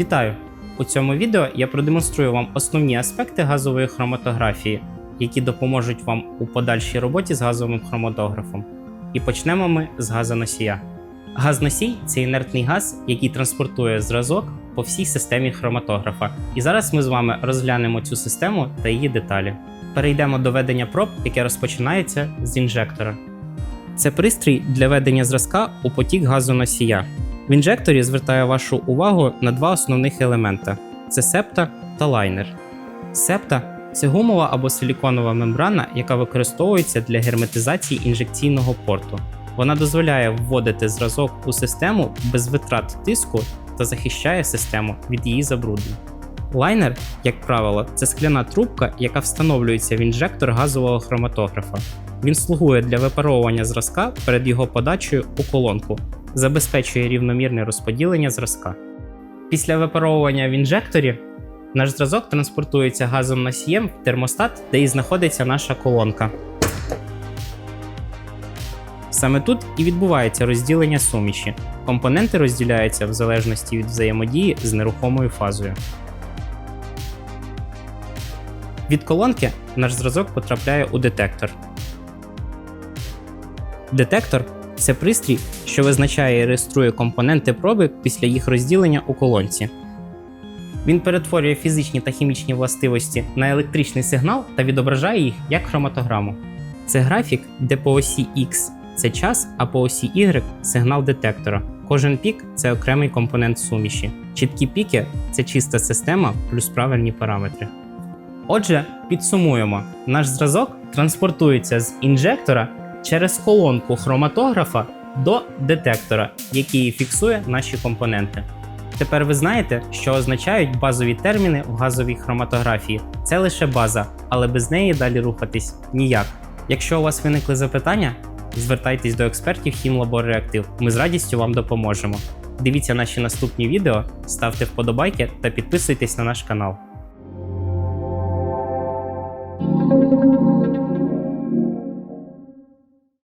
Вітаю! У цьому відео я продемонструю вам основні аспекти газової хроматографії, які допоможуть вам у подальшій роботі з газовим хроматографом. І почнемо ми з газоносія. Газносій це інертний газ, який транспортує зразок по всій системі хроматографа. І зараз ми з вами розглянемо цю систему та її деталі. Перейдемо до ведення проб, яке розпочинається з інжектора. Це пристрій для ведення зразка у потік газоносія. В інжекторі звертаю вашу увагу на два основних елемента: це септа та лайнер. Септа це гумова або силіконова мембрана, яка використовується для герметизації інжекційного порту. Вона дозволяє вводити зразок у систему без витрат тиску та захищає систему від її забруднень. Лайнер, як правило, це скляна трубка, яка встановлюється в інжектор газового хроматографа. Він слугує для випаровування зразка перед його подачею у колонку, забезпечує рівномірне розподілення зразка. Після випаровування в інжекторі наш зразок транспортується газом носієм в термостат, де і знаходиться наша колонка. Саме тут і відбувається розділення суміші. Компоненти розділяються в залежності від взаємодії з нерухомою фазою. Від колонки наш зразок потрапляє у детектор. Детектор це пристрій, що визначає і реєструє компоненти проби після їх розділення у колонці. Він перетворює фізичні та хімічні властивості на електричний сигнал та відображає їх як хроматограму. Це графік, де по осі X це час, а по осі Y сигнал детектора. Кожен пік це окремий компонент суміші. Чіткі піки це чиста система плюс правильні параметри. Отже, підсумуємо: наш зразок транспортується з інжектора через колонку хроматографа до детектора, який фіксує наші компоненти. Тепер ви знаєте, що означають базові терміни в газовій хроматографії. Це лише база, але без неї далі рухатись ніяк. Якщо у вас виникли запитання, звертайтесь до експертів Хімлабор Реактив. Ми з радістю вам допоможемо. Дивіться наші наступні відео, ставте вподобайки та підписуйтесь на наш канал.